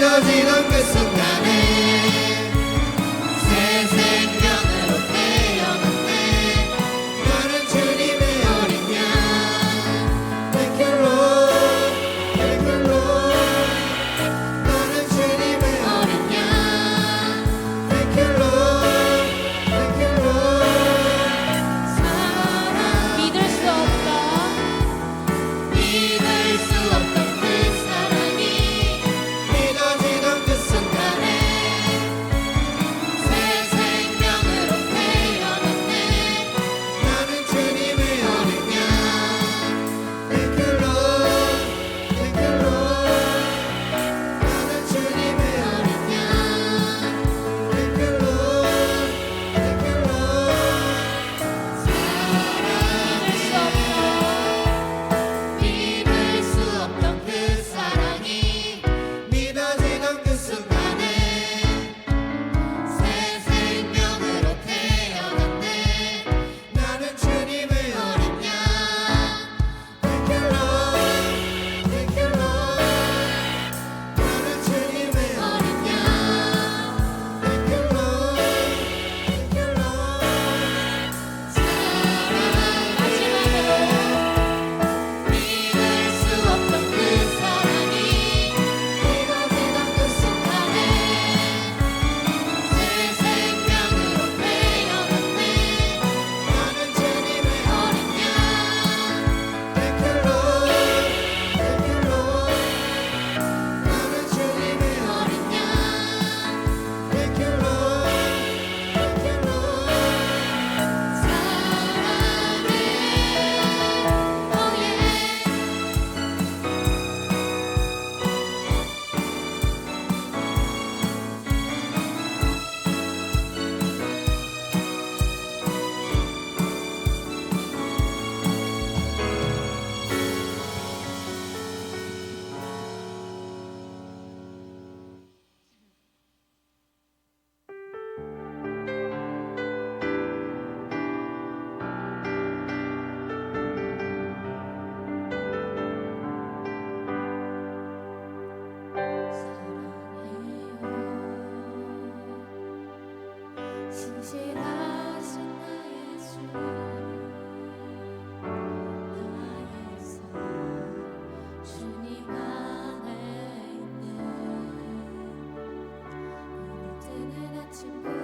Dino Dino Kusunaga to be.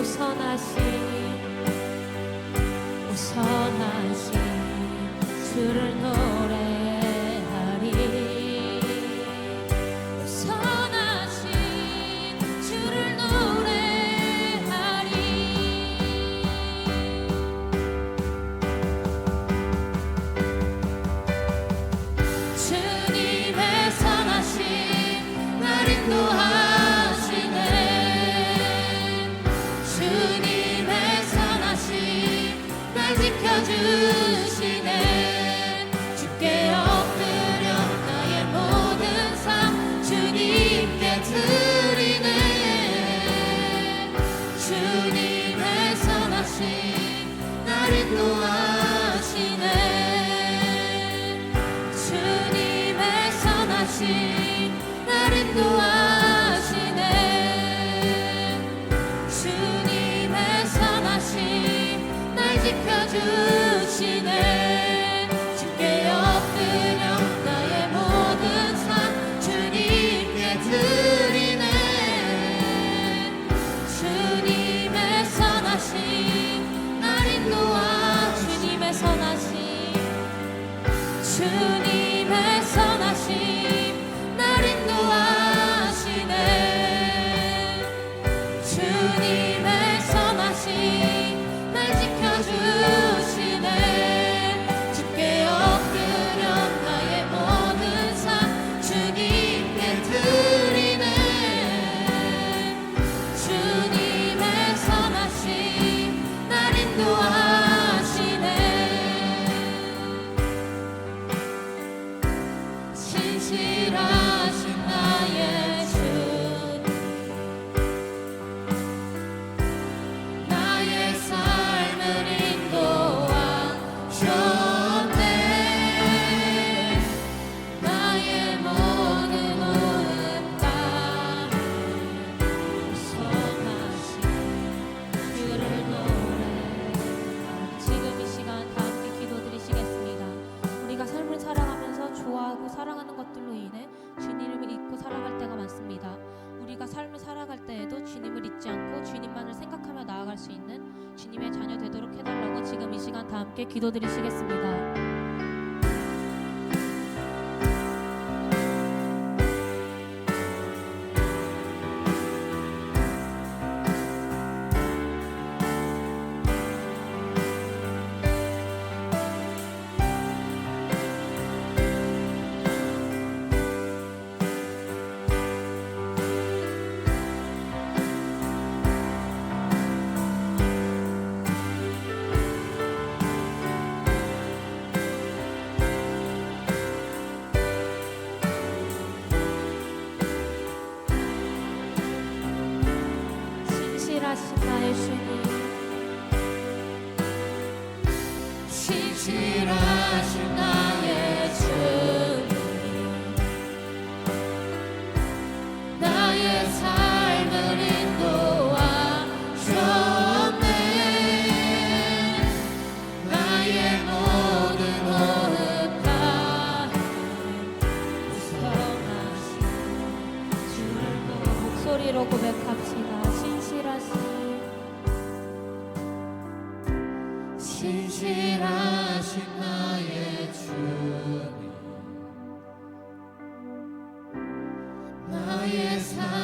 우선하신 우선하신 주를 노래하리 선하신 주를 노래하리 주님의 선하신 날 인도하. 주님의 선하신 나를 구하시네. 주님의 선하신 나를 구하시네. 주님의 선하신 날 지켜주시네. 함께 기도드리시겠습니다. Хай ще Yes.